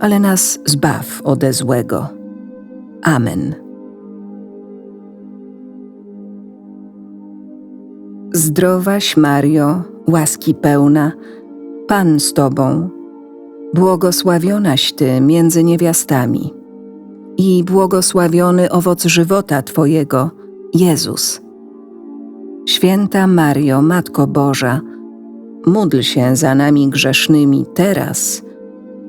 ale nas zbaw ode złego. Amen. Zdrowaś Mario, łaski pełna, Pan z Tobą, błogosławionaś Ty między niewiastami i błogosławiony owoc żywota Twojego, Jezus. Święta Mario, Matko Boża, módl się za nami grzesznymi teraz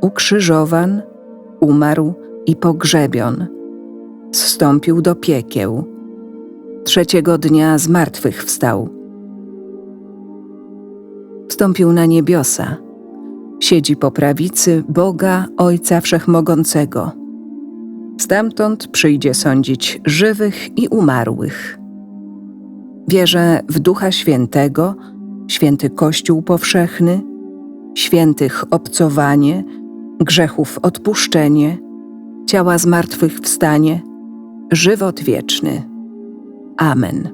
ukrzyżowan, umarł i pogrzebion. Zstąpił do piekieł. Trzeciego dnia z martwych wstał. Wstąpił na niebiosa. Siedzi po prawicy Boga Ojca Wszechmogącego. Stamtąd przyjdzie sądzić żywych i umarłych. Wierzę w Ducha Świętego, święty Kościół powszechny, świętych obcowanie, grzechów odpuszczenie, ciała zmartwychwstanie, żywot wieczny. Amen.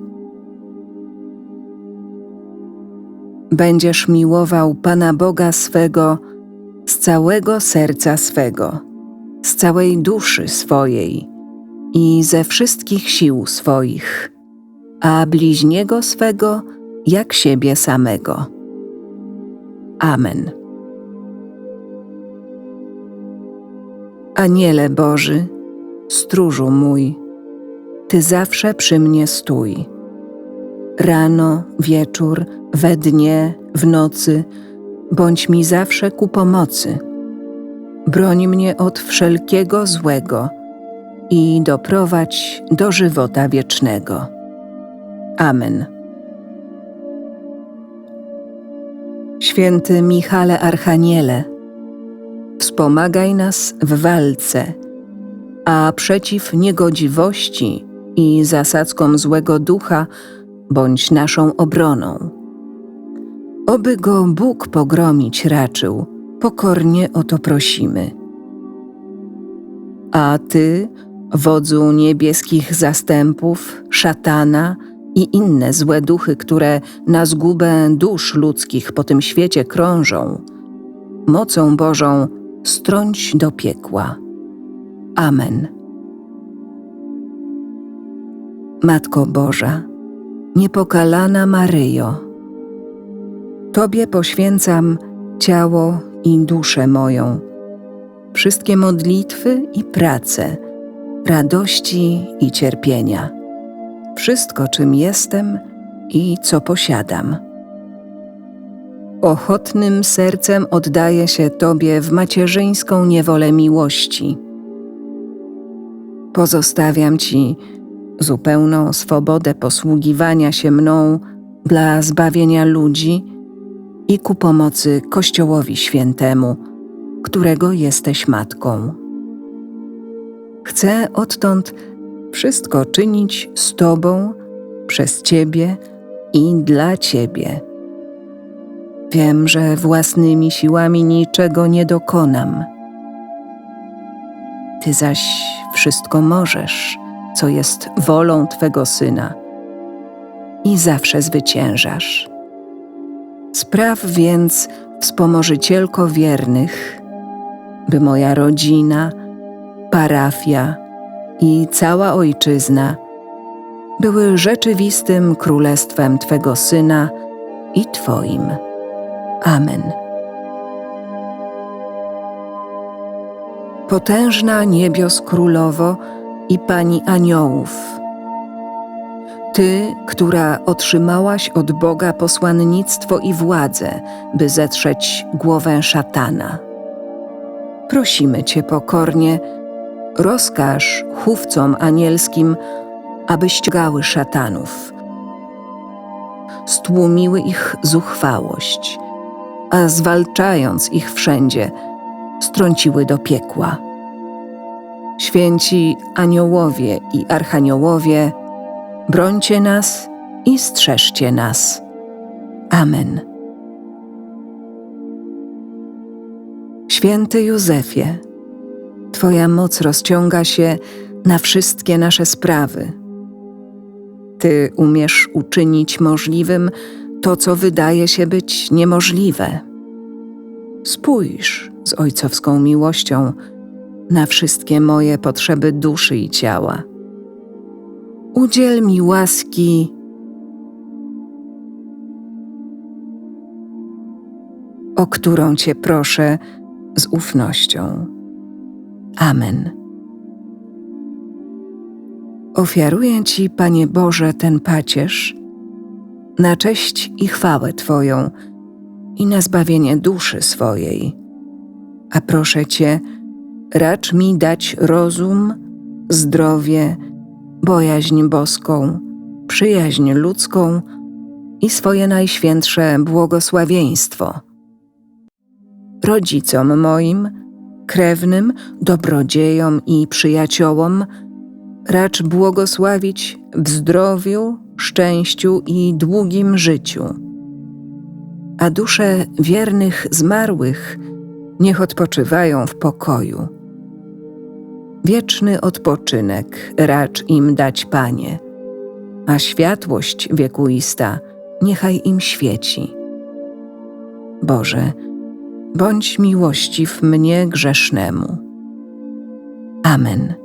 Będziesz miłował Pana Boga swego z całego serca swego, z całej duszy swojej i ze wszystkich sił swoich, a bliźniego swego jak siebie samego. Amen. Aniele Boży, stróżu mój, Ty zawsze przy mnie stój. Rano, wieczór, we dnie, w nocy, bądź mi zawsze ku pomocy. Broń mnie od wszelkiego złego i doprowadź do żywota wiecznego. Amen. Święty Michale Archaniele, wspomagaj nas w walce, a przeciw niegodziwości i zasadzkom złego ducha bądź naszą obroną. Oby go Bóg pogromić raczył, pokornie o to prosimy. A Ty, wodzu niebieskich zastępów, szatana i inne złe duchy, które na zgubę dusz ludzkich po tym świecie krążą, mocą Bożą strąć do piekła. Amen. Matko Boża, niepokalana Maryjo, Tobie poświęcam ciało i duszę moją, wszystkie modlitwy i prace, radości i cierpienia, wszystko, czym jestem i co posiadam. Ochotnym sercem oddaję się Tobie w macierzyńską niewolę miłości. Pozostawiam Ci zupełną swobodę posługiwania się mną dla zbawienia ludzi i ku pomocy Kościołowi Świętemu, którego jesteś matką. Chcę odtąd wszystko czynić z Tobą, przez Ciebie i dla Ciebie. Wiem, że własnymi siłami niczego nie dokonam. Ty zaś wszystko możesz, co jest wolą Twego Syna, i zawsze zwyciężasz. Spraw więc, wspomożycielko wiernych, by moja rodzina, parafia i cała ojczyzna były rzeczywistym królestwem Twego Syna i Twoim. Amen. potężna niebios królowo i pani aniołów. Ty, która otrzymałaś od Boga posłannictwo i władzę, by zetrzeć głowę szatana. Prosimy Cię pokornie, rozkaż chówcom anielskim, aby ścigały szatanów, stłumiły ich zuchwałość, a zwalczając ich wszędzie, strąciły do piekła. Święci aniołowie i archaniołowie, brońcie nas i strzeżcie nas. Amen. Święty Józefie, Twoja moc rozciąga się na wszystkie nasze sprawy. Ty umiesz uczynić możliwym to, co wydaje się być niemożliwe. Spójrz z ojcowską miłością na wszystkie moje potrzeby duszy i ciała. Udziel mi łaski, o którą Cię proszę z ufnością. Amen. Ofiaruję Ci, Panie Boże, ten pacierz na cześć i chwałę Twoją i na zbawienie duszy swojej. A proszę Cię, racz mi dać rozum, zdrowie, bojaźń boską, przyjaźń ludzką i swoje najświętsze błogosławieństwo. Rodzicom moim, krewnym, dobrodziejom i przyjaciołom, racz błogosławić w zdrowiu, szczęściu i długim życiu. A dusze wiernych zmarłych niech odpoczywają w pokoju. Wieczny odpoczynek racz im dać, Panie, a światłość wiekuista niechaj im świeci. Boże, bądź miłościw mnie grzesznemu. Amen.